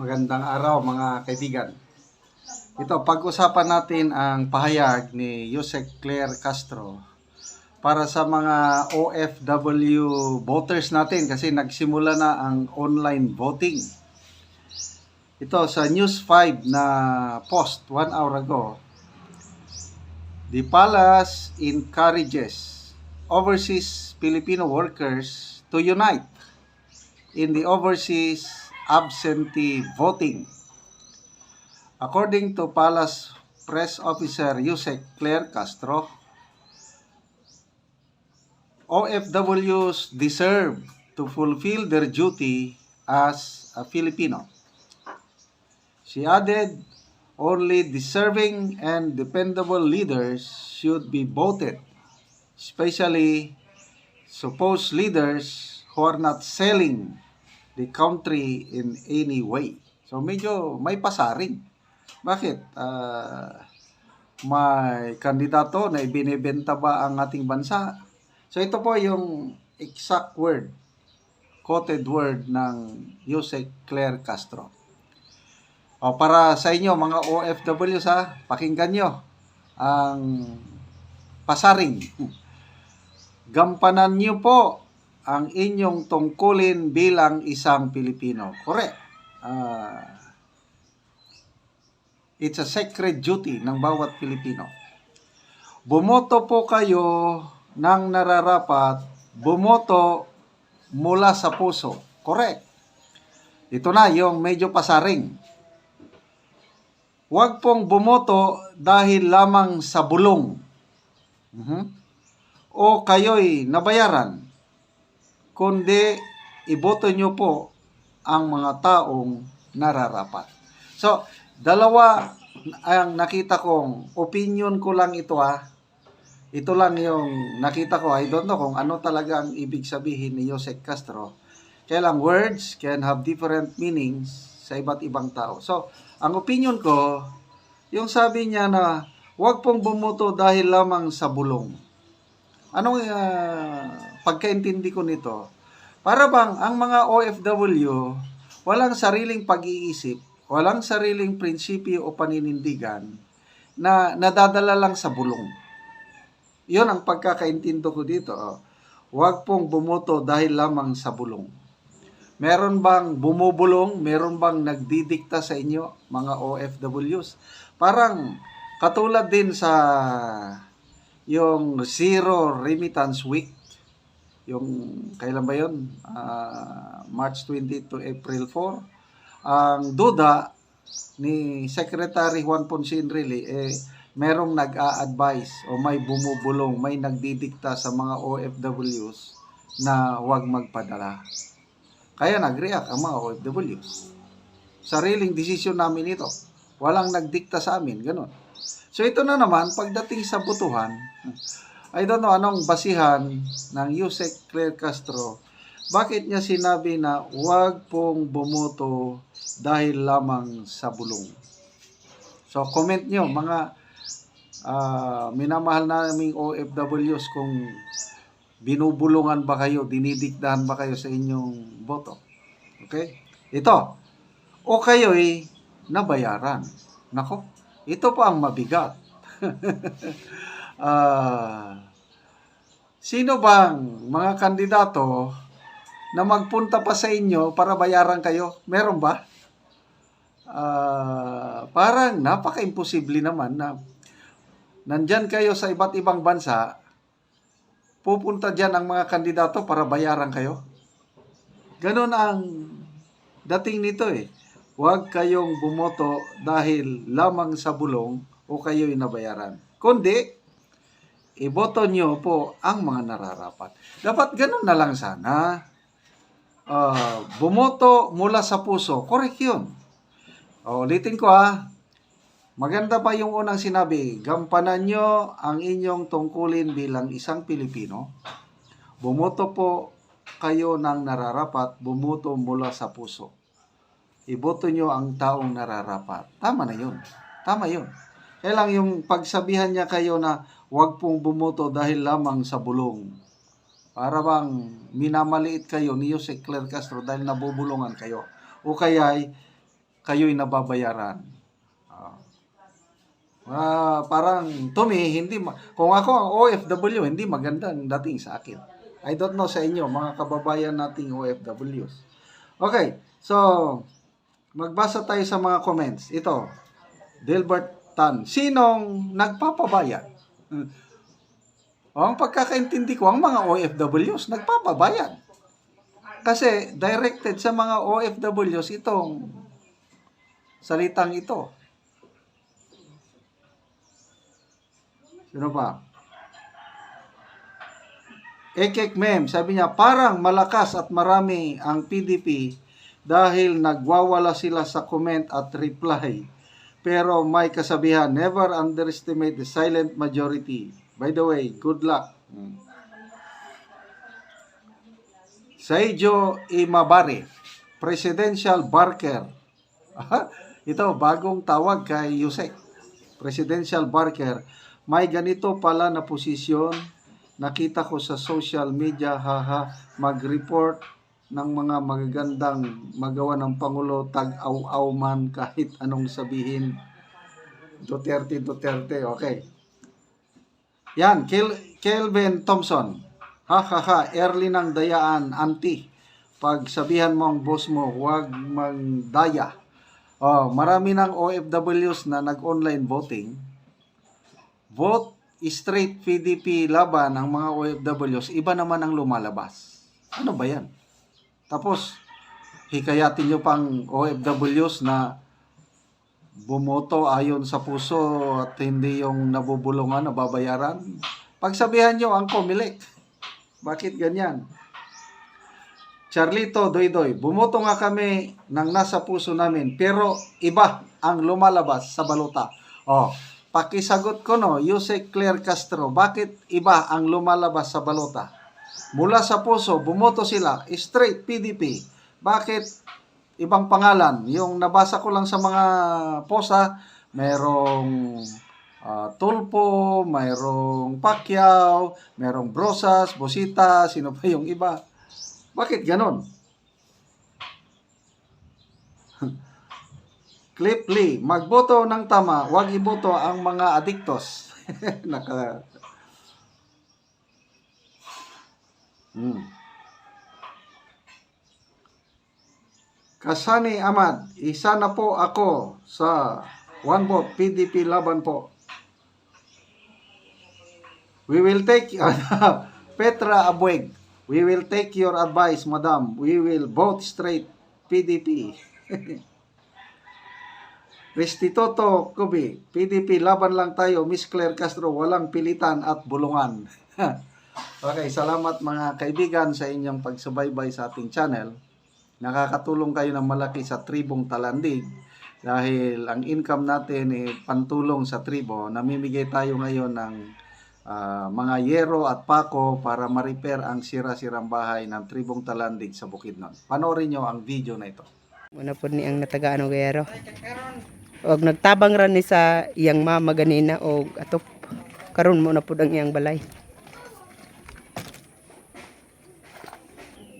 Magandang araw mga kaibigan. Ito, pag-usapan natin ang pahayag ni Yusek Claire Castro para sa mga OFW voters natin kasi nagsimula na ang online voting. Ito sa News 5 na post one hour ago. The palace encourages overseas Filipino workers to unite in the overseas absentee voting. According to Palace Press Officer Yusek Claire Castro, OFWs deserve to fulfill their duty as a Filipino. She added, only deserving and dependable leaders should be voted, especially supposed leaders who are not selling the country in any way. So medyo may pasaring. Bakit? Ah, may kandidato na ibinibenta ba ang ating bansa? So ito po yung exact word, quoted word ng Yusek Claire Castro. O para sa inyo mga OFWs ha, pakinggan nyo ang pasaring. Gampanan nyo po ang inyong tungkulin bilang isang Pilipino. Correct. Ah, it's a sacred duty ng bawat Pilipino. Bumoto po kayo ng nararapat, bumoto mula sa puso. Correct. Ito na yung medyo pasaring. Huwag pong bumoto dahil lamang sa bulong. Mhm. O kayo'y nabayaran kundi iboto nyo po ang mga taong nararapat. So, dalawa ang nakita kong opinion ko lang ito ah. Ito lang yung nakita ko. I don't know kung ano talaga ang ibig sabihin ni Jose Castro. Kaya lang words can have different meanings sa iba't ibang tao. So, ang opinion ko, yung sabi niya na huwag pong bumuto dahil lamang sa bulong. Anong ah, pagkaintindi ko nito? Para bang ang mga OFW walang sariling pag-iisip, walang sariling prinsipyo o paninindigan na nadadala lang sa bulong. Yun ang pagkakaintindo ko dito. oh. Huwag pong bumoto dahil lamang sa bulong. Meron bang bumubulong? Meron bang nagdidikta sa inyo, mga OFWs? Parang katulad din sa yung Zero Remittance Week. Yung, kailan ba yun? Ah, March 20 to April 4. Ang duda ni Secretary Juan Ponce Enrile, eh, merong nag-a-advise o may bumubulong, may nagdidikta sa mga OFWs na huwag magpadala. Kaya nag-react ang mga OFWs. Sariling desisyon namin ito. Walang nagdikta sa amin, ganun. So ito na naman, pagdating sa butuhan, I don't know anong basihan ng Yusek Claire Castro, bakit niya sinabi na huwag pong bumoto dahil lamang sa bulong. So comment nyo, mga ah, minamahal naming OFWs kung binubulungan ba kayo, dinidiktahan ba kayo sa inyong boto. Okay? Ito, o kayo'y nabayaran. Nako, ito pa ang mabigat. Ah, sino bang mga kandidato na magpunta pa sa inyo para bayaran kayo? Meron ba? Ah, parang napaka-imposible naman na nandyan kayo sa iba't ibang bansa, pupunta dyan ang mga kandidato para bayaran kayo. Ganon ang dating nito eh. Huwag kayong bumoto dahil lamang sa bulong o kayo'y nabayaran. Kundi, iboto nyo po ang mga nararapat. Dapat ganun na lang sana. Ah, bumoto mula sa puso. Correct yun. O, ulitin ko ha. Maganda pa yung unang sinabi, gampanan nyo ang inyong tungkulin bilang isang Pilipino. Bumoto po kayo ng nararapat, bumuto mula sa puso. Iboto nyo ang taong nararapat. Tama na yun. Tama yun. Kaya lang yung pagsabihan niya kayo na huwag pong bumoto dahil lamang sa bulong. Para bang minamaliit kayo ni Jose Claire Castro dahil nabubulungan kayo. O kaya ay kayo'y nababayaran. Ah. Ah, parang to me, hindi ma- kung ako ang OFW, hindi magandang dating sa akin. I don't know sa inyo, mga kababayan nating OFWs. Okay, so magbasa tayo sa mga comments. Ito, Delbert Tan. Sinong nagpapabayad? Hmm. O, ang pagkakaintindi ko, ang mga OFWs nagpapabayad. Kasi directed sa mga OFWs itong salitang ito. Sino pa? Ekek Mem, sabi niya, parang malakas at marami ang PDP dahil nagwawala sila sa comment at reply. Pero may kasabihan, never underestimate the silent majority. By the way, good luck. Hmm. Saijo Imabari, Presidential Barker. Ito, bagong tawag kay Yusek. Presidential Barker. May ganito pala na posisyon. Nakita ko sa social media, haha, mag-report ng mga magagandang magawa ng Pangulo, tag-aw-aw man kahit anong sabihin. Duterte, Duterte, okay. Yan, Kel Kelvin Thompson. Ha ha ha, early ng dayaan, anti. Pag sabihan mo ang boss mo, huwag magdaya. Oh, marami ng OFWs na nag-online voting. Vote straight PDP laban ng mga OFWs, iba naman ang lumalabas. Ano ba yan? Tapos, hikayatin nyo pang OFWs na bumoto ayon sa puso at hindi yung nabubulungan, nababayaran. Pagsabihan nyo ang Comelec. Bakit ganyan? Charlito Doydoy, bumoto nga kami ng nasa puso namin, pero iba ang lumalabas sa balota. Oh, pakisagot ko no, Yusek Claire Castro, bakit iba ang lumalabas sa balota? Mula sa puso, bumoto sila, straight PDP. Bakit ibang pangalan? Yung nabasa ko lang sa mga posa, merong ah, Tulpo, mayroong Pacquiao, merong Brosas, Bosita, sino pa yung iba? Bakit ganon? Clip Lee, magboto ng tama, huwag iboto ang mga adiktos. Naka... Hmm. Kasani Ahmad, isa na po ako sa one vote PDP laban po. We will take Petra Abueg. We will take your advice, madam. We will vote straight PDP. Restituto Kubi, PDP, laban lang tayo. Miss Claire Castro, walang pilitan at bulungan. okay, salamat mga kaibigan sa inyong pagsubaybay sa ating channel. Nakakatulong kayo ng malaki sa tribong talandig dahil ang income natin ay pantulong sa tribo. Namimigay tayo ngayon ng ah, mga yero at pako para ma-repair ang sira-sirang bahay ng tribong talandig sa Bukidnon. Panoorin nyo ang video na ito. Muna po ni ang natagaan og gayero. Og nagtabang ra ni sa iyang mama ganina og atop. Karon mo na pud ang iyang balay.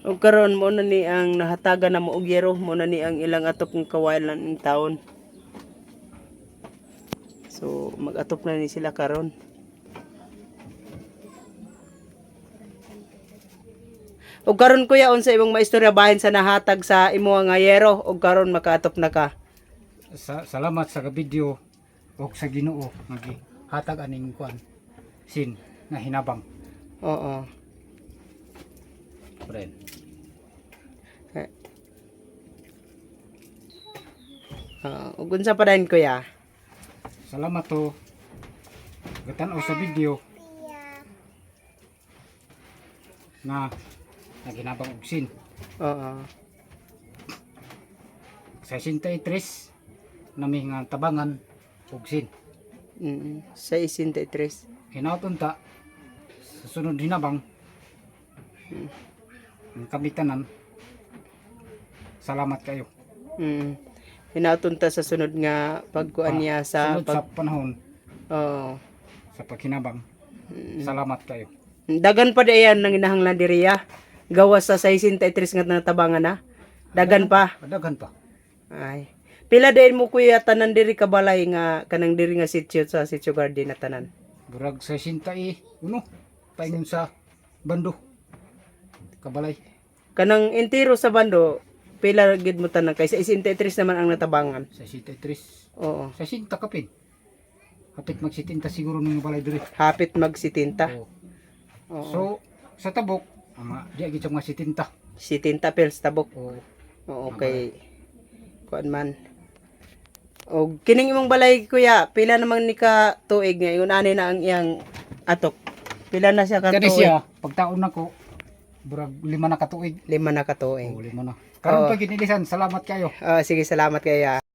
Og karon mo na ni ang nahataga na mo og yero, mo na ni ang ilang atop ng kawalan ng taon. So mag-atop na ni sila karon. Og karon kuya unsa imong maistorya bahin sa nahatag sa imo nga yero og karon makaatop na ka. sa, salamat sa video o sa Ginoo nga hatag aning kuan sin nga hinabang Oo. Friend Uh, ug unsa pa dayon kuya? salamat to gatan sa video. Na naginabang og sin. Oo. sa 63 nami nga tabangan og sin. Mm, sa 63. hinauton ta sa sunod hinabang ang kabitanan salamat kayo Mm. Hinauton ta sa sunod nga pagkuan niya sa sunod sa pag panahon Oo. sa paghinabang salamat kayo Dagan pa di yan nang inahanglan diriya. Gawas sa 63 nga natabangan na. Dagan pa. Padagan pa Ay. Pila din mo kuya tanan diri ka balay nga kanang diri nga sitio sa sitio garden na tanan. Burag sa sinta eh. Uno. Paingon sa bando. Kabalay. Kanang entero sa bando pila gid mo tanan kay sa 63 naman ang natabangan. Sa sinta tres. Oo. Sa sinta kapin. Hapit magsitinta siguro ng balay diri. Hapit magsitinta. Oo. Oo. So, sa tabok, ama, di agad mga sitinta. sitinta pils tabok. O, Oo, okay. Kuan man. O kining imong balay kuya, pila namang ni ka tuig nga ingon ani na ang iyang atok. Pila na siya ka Kani tuig? siya, pagtaon na ko, burag lima na katuig. Lima na ka tuig. O, lima na. Karon Oo. pa ginilisan, salamat kayo. Ah, sige, salamat kaya.